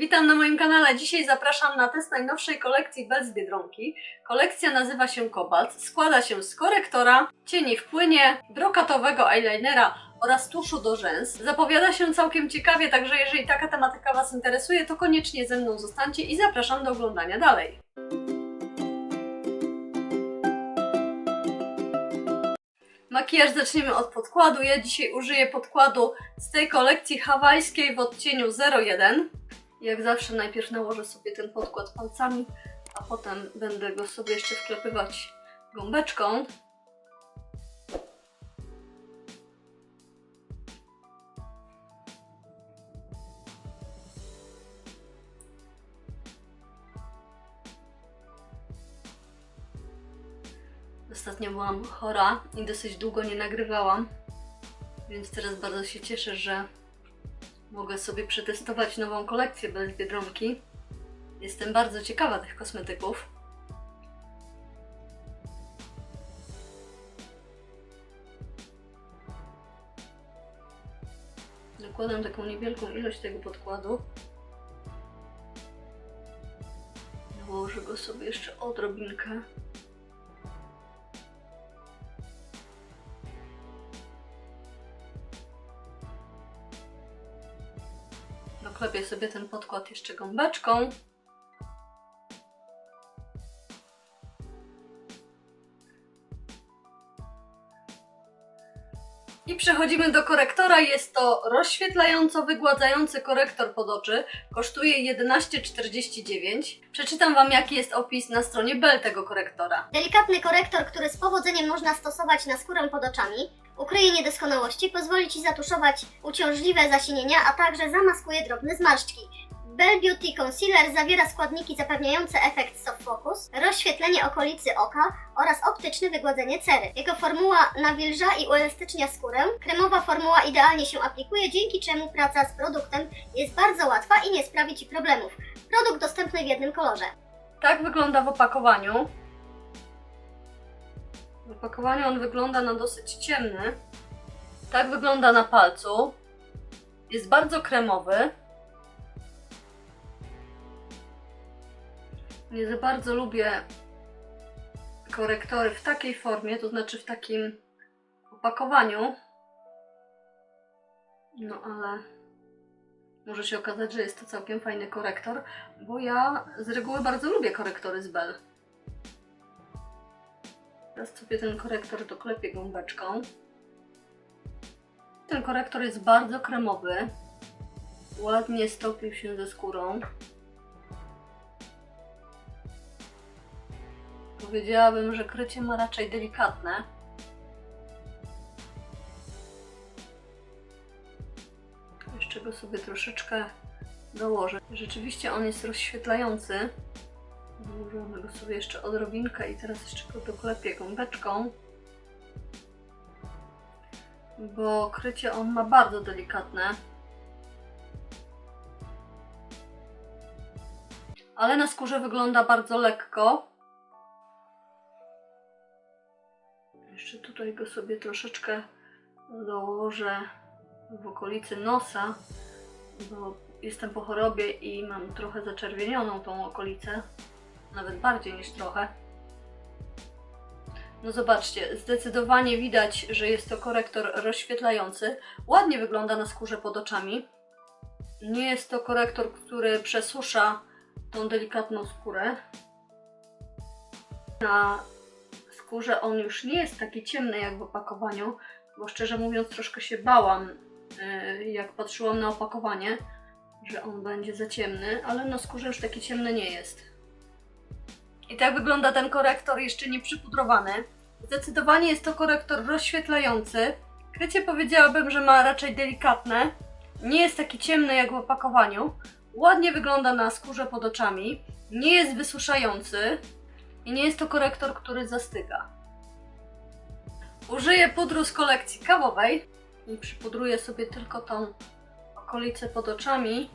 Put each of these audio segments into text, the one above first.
Witam na moim kanale. Dzisiaj zapraszam na test najnowszej kolekcji Bell z Biedronki. Kolekcja nazywa się Kobalt. Składa się z korektora, cieni w płynie, brokatowego eyelinera oraz tuszu do rzęs. Zapowiada się całkiem ciekawie, także jeżeli taka tematyka Was interesuje, to koniecznie ze mną zostańcie i zapraszam do oglądania dalej. Makijaż zaczniemy od podkładu. Ja dzisiaj użyję podkładu z tej kolekcji hawajskiej w odcieniu 01. Jak zawsze najpierw nałożę sobie ten podkład palcami, a potem będę go sobie jeszcze wklepywać gąbeczką. Ostatnio byłam chora i dosyć długo nie nagrywałam, więc teraz bardzo się cieszę, że mogę sobie przetestować nową kolekcję bez Biedronki. Jestem bardzo ciekawa tych kosmetyków. Nakładam taką niewielką ilość tego podkładu. Nałożę go sobie jeszcze odrobinkę. Doklepię sobie ten podkład jeszcze gąbeczką. Przechodzimy do korektora. Jest to rozświetlająco-wygładzający korektor pod oczy. Kosztuje 11,49. Przeczytam Wam, jaki jest opis na stronie Bell tego korektora. Delikatny korektor, który z powodzeniem można stosować na skórę pod oczami, ukryje niedoskonałości, pozwoli Ci zatuszować uciążliwe zasinienia, a także zamaskuje drobne zmarszczki. Bell Beauty Concealer zawiera składniki zapewniające efekt soft focus, rozświetlenie okolicy oka oraz optyczne wygładzenie cery. Jego formuła nawilża i uelastycznia skórę. Kremowa formuła idealnie się aplikuje, dzięki czemu praca z produktem jest bardzo łatwa i nie sprawi Ci problemów. Produkt dostępny w jednym kolorze. Tak wygląda w opakowaniu. W opakowaniu on wygląda na dosyć ciemny. Tak wygląda na palcu. Jest bardzo kremowy. Nie za bardzo lubię korektory w takiej formie, to znaczy w takim opakowaniu. No ale może się okazać, że jest to całkiem fajny korektor, bo ja z reguły bardzo lubię korektory z Bell. Teraz sobie ten korektor doklepię gąbeczką. Ten korektor jest bardzo kremowy. Ładnie stopił się ze skórą. Powiedziałabym, że krycie ma raczej delikatne. Jeszcze go sobie troszeczkę dołożę. Rzeczywiście on jest rozświetlający. Dołożymy go sobie jeszcze odrobinkę i teraz jeszcze go doklepię gąbeczką. Bo krycie on ma bardzo delikatne. Ale na skórze wygląda bardzo lekko. Jeszcze tutaj go sobie troszeczkę dołożę w okolicy nosa, bo jestem po chorobie i mam trochę zaczerwienioną tą okolicę, nawet bardziej niż trochę. No zobaczcie, zdecydowanie widać, że jest to korektor rozświetlający. Ładnie wygląda na skórze pod oczami. Nie jest to korektor, który przesusza tą delikatną skórę. Na skórze on już nie jest taki ciemny jak w opakowaniu, bo szczerze mówiąc troszkę się bałam, yy, jak patrzyłam na opakowanie, że on będzie za ciemny, ale na skórze już taki ciemny nie jest. I tak wygląda ten korektor jeszcze nie przypudrowany. Zdecydowanie jest to korektor rozświetlający. Krycie powiedziałabym, że ma raczej delikatne. Nie jest taki ciemny jak w opakowaniu. Ładnie wygląda na skórze pod oczami. Nie jest wysuszający. I nie jest to korektor, który zastyga. Użyję pudru z kolekcji kawowej i przypudruję sobie tylko tą okolicę pod oczami,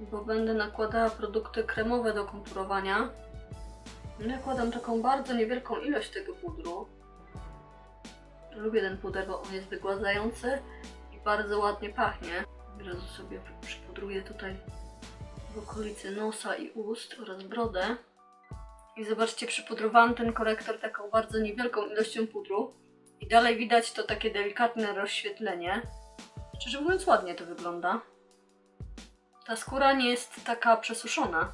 bo będę nakładała produkty kremowe do konturowania. Nakładam taką bardzo niewielką ilość tego pudru. Lubię ten puder, bo on jest wygładzający i bardzo ładnie pachnie. Od razu sobie przypudruję tutaj w okolicy nosa i ust oraz brodę. I zobaczcie, przypudrowałam ten korektor taką bardzo niewielką ilością pudru. I dalej widać to takie delikatne rozświetlenie. Szczerze mówiąc, ładnie to wygląda. Ta skóra nie jest taka przesuszona.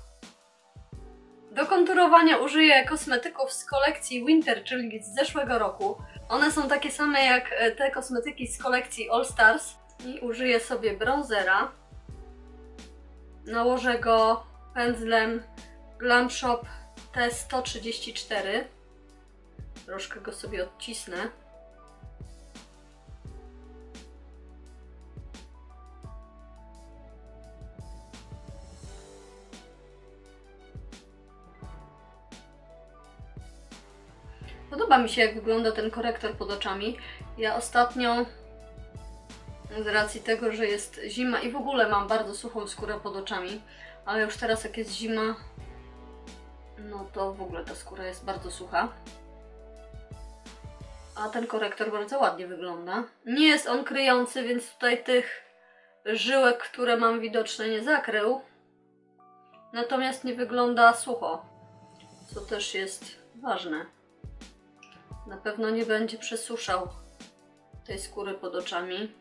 Do konturowania użyję kosmetyków z kolekcji Winter, czyli z zeszłego roku. One są takie same jak e, te kosmetyki z kolekcji All Stars. I użyję sobie bronzera. Nałożę go pędzlem Glam Shop T134. Troszkę go sobie odcisnę. Podoba mi się, jak wygląda ten korektor pod oczami. Ja ostatnio, z racji tego, że jest zima i w ogóle mam bardzo suchą skórę pod oczami, ale już teraz, jak jest zima, no to w ogóle ta skóra jest bardzo sucha. A ten korektor bardzo ładnie wygląda. Nie jest on kryjący, więc tutaj tych żyłek, które mam widoczne, nie zakrył. Natomiast nie wygląda sucho, co też jest ważne. Na pewno nie będzie przesuszał tej skóry pod oczami.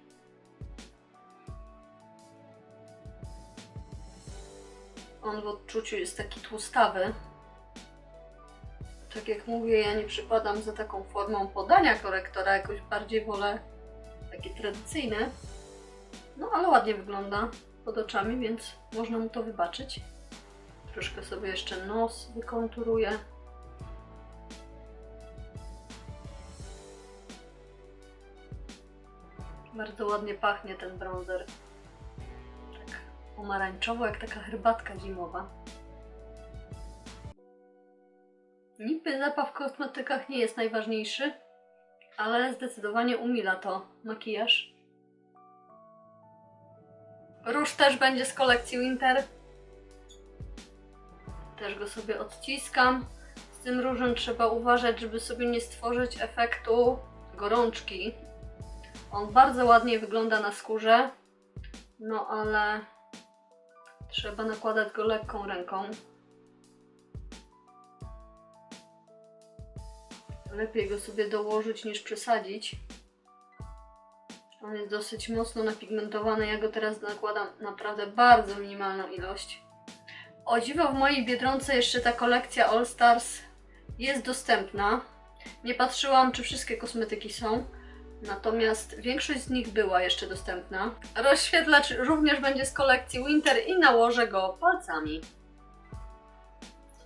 On w odczuciu jest taki tłustawy. Tak jak mówię, ja nie przypadam za taką formą podania korektora, jakoś bardziej wolę takie tradycyjne. No ale ładnie wygląda pod oczami, więc można mu to wybaczyć. Troszkę sobie jeszcze nos wykonturuję. Bardzo ładnie pachnie ten bronzer. Tak pomarańczowo, jak taka herbatka zimowa. Zapach w kosmetykach nie jest najważniejszy, ale zdecydowanie umila to makijaż. Róż też będzie z kolekcji Winter. Też go sobie odciskam. Z tym różem trzeba uważać, żeby sobie nie stworzyć efektu gorączki. On bardzo ładnie wygląda na skórze, no ale trzeba nakładać go lekką ręką. Lepiej go sobie dołożyć niż przesadzić. On jest dosyć mocno napigmentowany. Ja go teraz nakładam naprawdę bardzo minimalną ilość. O dziwo w mojej Biedronce jeszcze ta kolekcja All Stars jest dostępna. Nie patrzyłam, czy wszystkie kosmetyki są. Natomiast większość z nich była jeszcze dostępna. Rozświetlacz również będzie z kolekcji Winter i nałożę go palcami.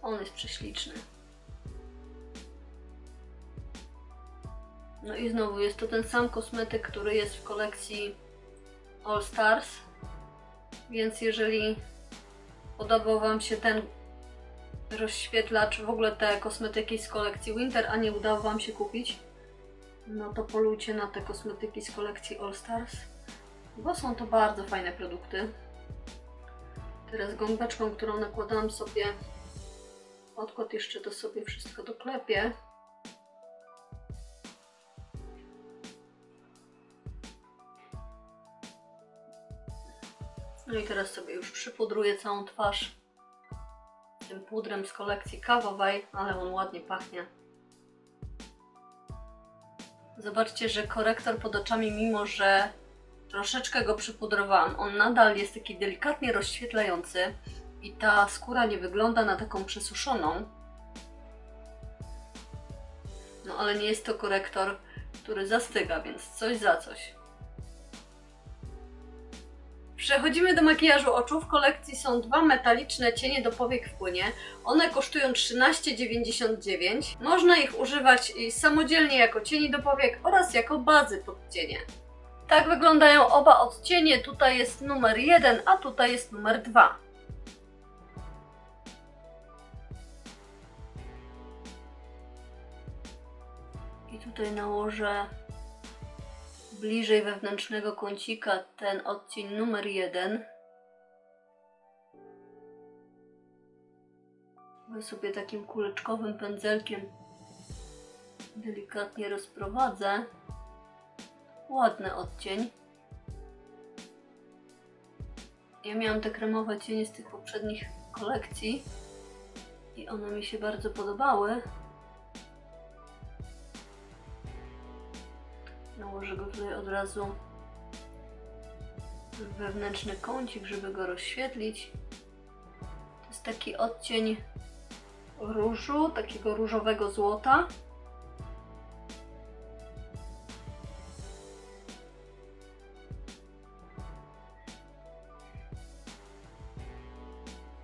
On jest prześliczny. No i znowu jest to ten sam kosmetyk, który jest w kolekcji All Stars. Więc jeżeli podobał Wam się ten rozświetlacz, w ogóle te kosmetyki z kolekcji Winter, a nie udało Wam się kupić, no to polujcie na te kosmetyki z kolekcji All Stars, bo są to bardzo fajne produkty. Teraz gąbeczką, którą nakładałam sobie odkład, jeszcze to sobie wszystko doklepię. No i teraz sobie już przypudruję całą twarz tym pudrem z kolekcji kawowej, ale on ładnie pachnie. Zobaczcie, że korektor pod oczami, mimo że troszeczkę go przypudrowałam, on nadal jest taki delikatnie rozświetlający i ta skóra nie wygląda na taką przesuszoną. No ale nie jest to korektor, który zastyga, więc coś za coś. Przechodzimy do makijażu oczu. W kolekcji są dwa metaliczne cienie do powiek w płynie. One kosztują 13,99. Można ich używać i samodzielnie jako cieni do powiek oraz jako bazy pod cienie. Tak wyglądają oba odcienie. Tutaj jest numer 1, a tutaj jest numer 2. I tutaj nałożę bliżej wewnętrznego kącika ten odcień numer jeden. Go sobie takim kuleczkowym pędzelkiem delikatnie rozprowadzę. Ładny odcień. Ja miałam te kremowe cienie z tych poprzednich kolekcji i one mi się bardzo podobały. Nałożę go tutaj od razu w wewnętrzny kącik, żeby go rozświetlić. To jest taki odcień różu, takiego różowego złota.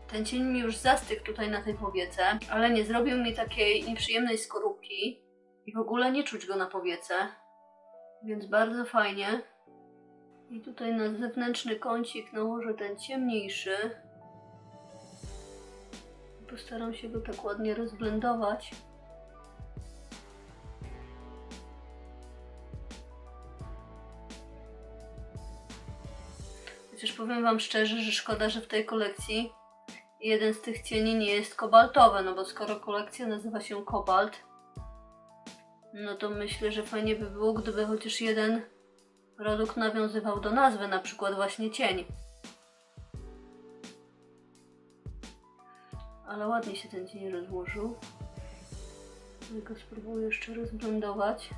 Ten cień mi już zastygł tutaj na tej powiece, ale nie zrobił mi takiej nieprzyjemnej skorupki i w ogóle nie czuć go na powiece. Więc bardzo fajnie. I tutaj na zewnętrzny kącik nałożę ten ciemniejszy. Postaram się go tak ładnie rozblendować. Chociaż powiem Wam szczerze, że szkoda, że w tej kolekcji jeden z tych cieni nie jest kobaltowy, no bo skoro kolekcja nazywa się Kobalt, no to myślę, że fajnie by było, gdyby chociaż jeden produkt nawiązywał do nazwy, na przykład właśnie cień. Ale ładnie się ten cień rozłożył. Ja go spróbuję jeszcze rozblendować.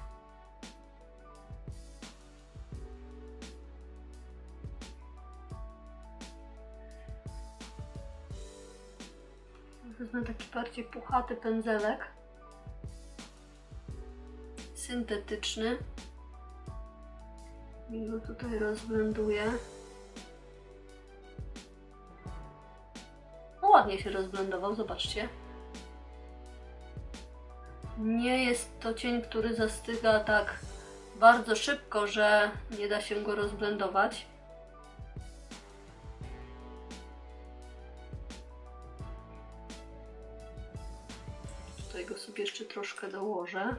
Wezmę taki bardziej puchaty pędzelek. Syntetyczny. I go tutaj rozblenduję. No ładnie się rozblendował, zobaczcie. Nie jest to cień, który zastyga tak bardzo szybko, że nie da się go rozblendować. Tutaj go sobie jeszcze troszkę dołożę.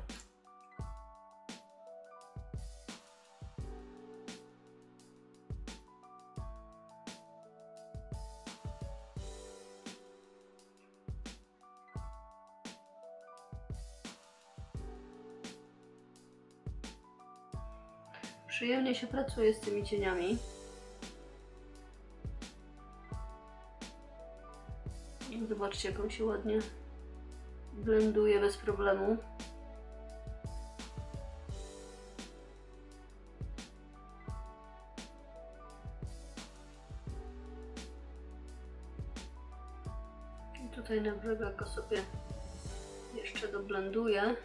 Przyjemnie się pracuje z tymi cieniami. Zobaczcie, jak on się ładnie blenduje bez problemu. I tutaj na brzegach go sobie jeszcze doblenduję.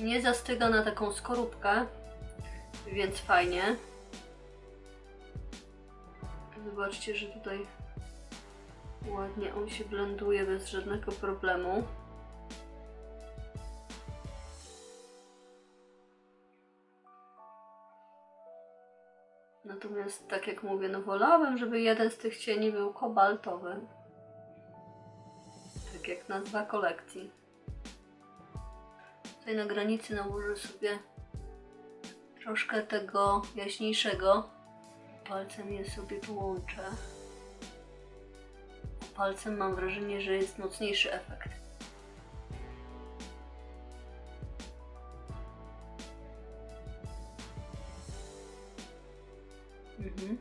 Nie zastyga na taką skorupkę, więc fajnie. Zobaczcie, że tutaj ładnie on się blenduje bez żadnego problemu. Natomiast, tak jak mówię, no wolałabym, żeby jeden z tych cieni był kobaltowy. Tak jak nazwa kolekcji. Tutaj na granicy nałożę sobie troszkę tego jaśniejszego. Palcem je sobie połączę. Palcem mam wrażenie, że jest mocniejszy efekt. Mhm.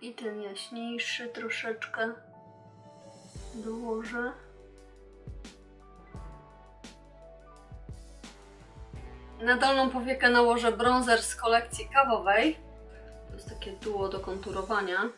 I ten jaśniejszy troszeczkę dołożę. Na dolną powiekę nałożę bronzer z kolekcji kawowej. To jest takie duo do konturowania.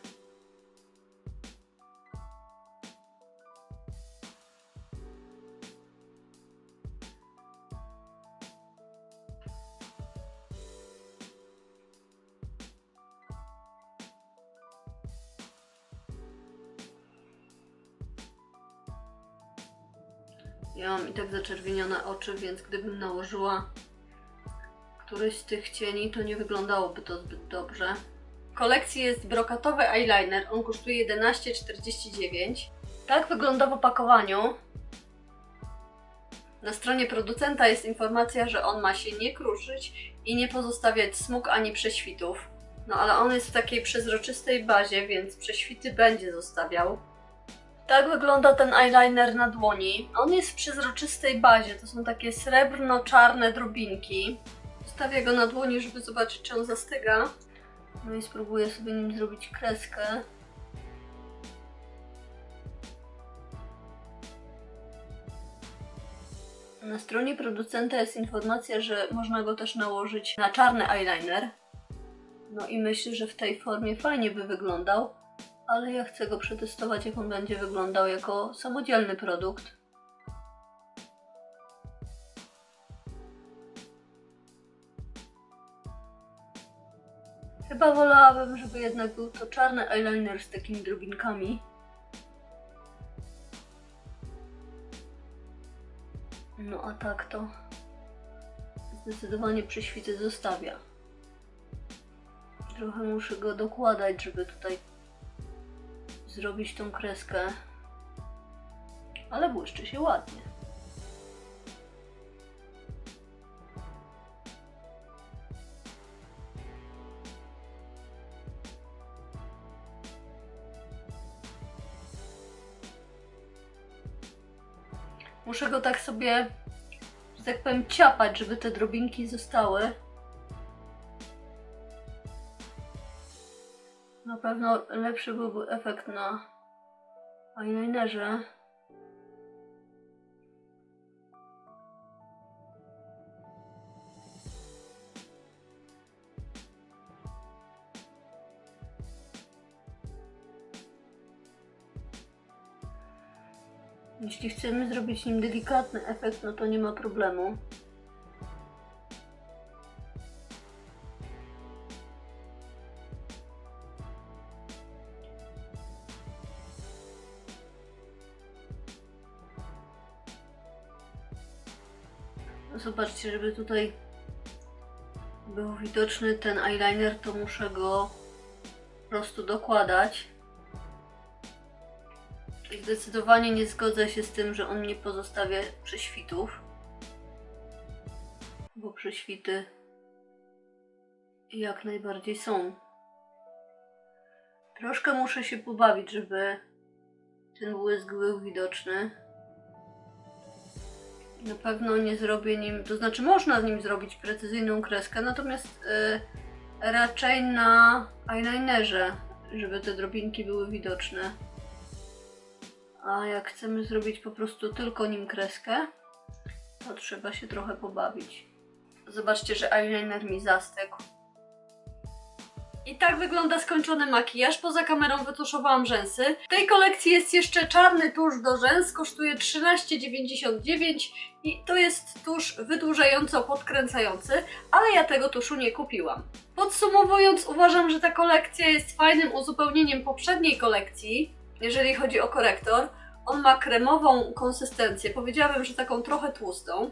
Oczy, więc gdybym nałożyła któryś z tych cieni, to nie wyglądałoby to zbyt dobrze. W kolekcji jest brokatowy eyeliner, on kosztuje 11,49. Tak wygląda w opakowaniu. Na stronie producenta jest informacja, że on ma się nie kruszyć i nie pozostawiać smug ani prześwitów. No ale on jest w takiej przezroczystej bazie, więc prześwity będzie zostawiał. Tak wygląda ten eyeliner na dłoni. On jest w przezroczystej bazie, to są takie srebrno-czarne drobinki. Stawię go na dłoni, żeby zobaczyć, czy on zastyga. No i spróbuję sobie nim zrobić kreskę. Na stronie producenta jest informacja, że można go też nałożyć na czarny eyeliner. No i myślę, że w tej formie fajnie by wyglądał, ale ja chcę go przetestować, jak on będzie wyglądał jako samodzielny produkt. Chyba wolałabym, żeby jednak był to czarny eyeliner z takimi drobinkami. No a tak to zdecydowanie prześwity zostawia. Trochę muszę go dokładać, żeby tutaj zrobić tą kreskę. Ale błyszczy się ładnie. Muszę go tak sobie, że tak powiem, ciapać, żeby te drobinki zostały. Pewno lepszy byłby efekt na eyelinerze. Jeśli chcemy zrobić nim delikatny efekt, no to nie ma problemu. Zobaczcie, żeby tutaj był widoczny ten eyeliner, to muszę go po prostu dokładać. I zdecydowanie nie zgodzę się z tym, że on nie pozostawia prześwitów. Bo prześwity jak najbardziej są. Troszkę muszę się pobawić, żeby ten błysk był widoczny. Na pewno nie zrobię nim, to znaczy można nim zrobić precyzyjną kreskę, natomiast y, raczej na eyelinerze, żeby te drobinki były widoczne. A jak chcemy zrobić po prostu tylko nim kreskę, to trzeba się trochę pobawić. Zobaczcie, że eyeliner mi zastygł. I tak wygląda skończony makijaż. Poza kamerą wytuszowałam rzęsy. W tej kolekcji jest jeszcze czarny tusz do rzęs, kosztuje 13,99 i to jest tusz wydłużająco podkręcający, ale ja tego tuszu nie kupiłam. Podsumowując, uważam, że ta kolekcja jest fajnym uzupełnieniem poprzedniej kolekcji, jeżeli chodzi o korektor. On ma kremową konsystencję, powiedziałabym, że taką trochę tłustą.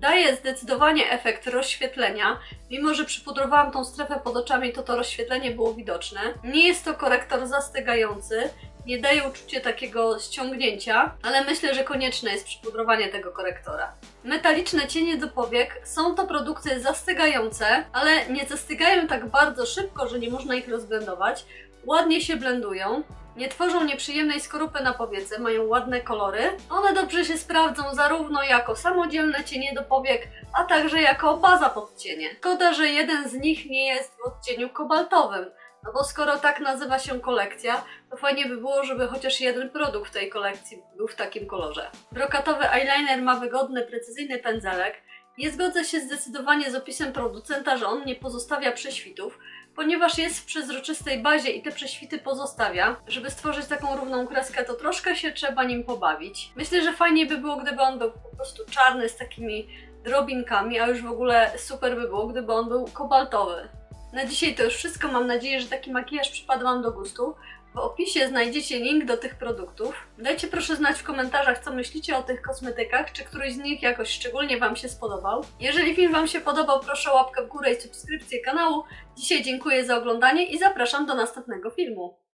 Daje zdecydowanie efekt rozświetlenia. Mimo, że przypudrowałam tą strefę pod oczami, to to rozświetlenie było widoczne. Nie jest to korektor zastygający, nie daje uczucia takiego ściągnięcia, ale myślę, że konieczne jest przypudrowanie tego korektora. Metaliczne cienie do powiek są to produkty zastygające, ale nie zastygają tak bardzo szybko, że nie można ich rozblendować. Ładnie się blendują. Nie tworzą nieprzyjemnej skorupy na powiece, mają ładne kolory. One dobrze się sprawdzą zarówno jako samodzielne cienie do powiek, a także jako baza pod cienie. Szkoda, że jeden z nich nie jest w odcieniu kobaltowym. No bo skoro tak nazywa się kolekcja, to fajnie by było, żeby chociaż jeden produkt tej kolekcji był w takim kolorze. Brokatowy eyeliner ma wygodny, precyzyjny pędzelek. Nie zgodzę się zdecydowanie z opisem producenta, że on nie pozostawia prześwitów, ponieważ jest w przezroczystej bazie i te prześwity pozostawia. Żeby stworzyć taką równą kreskę, to troszkę się trzeba nim pobawić. Myślę, że fajnie by było, gdyby on był po prostu czarny z takimi drobinkami, a już w ogóle super by było, gdyby on był kobaltowy. Na dzisiaj to już wszystko. Mam nadzieję, że taki makijaż przypadł Wam do gustu. W opisie znajdziecie link do tych produktów. Dajcie proszę znać w komentarzach, co myślicie o tych kosmetykach, czy któryś z nich jakoś szczególnie Wam się spodobał. Jeżeli film Wam się podobał, proszę o łapkę w górę i subskrypcję kanału. Dzisiaj dziękuję za oglądanie i zapraszam do następnego filmu.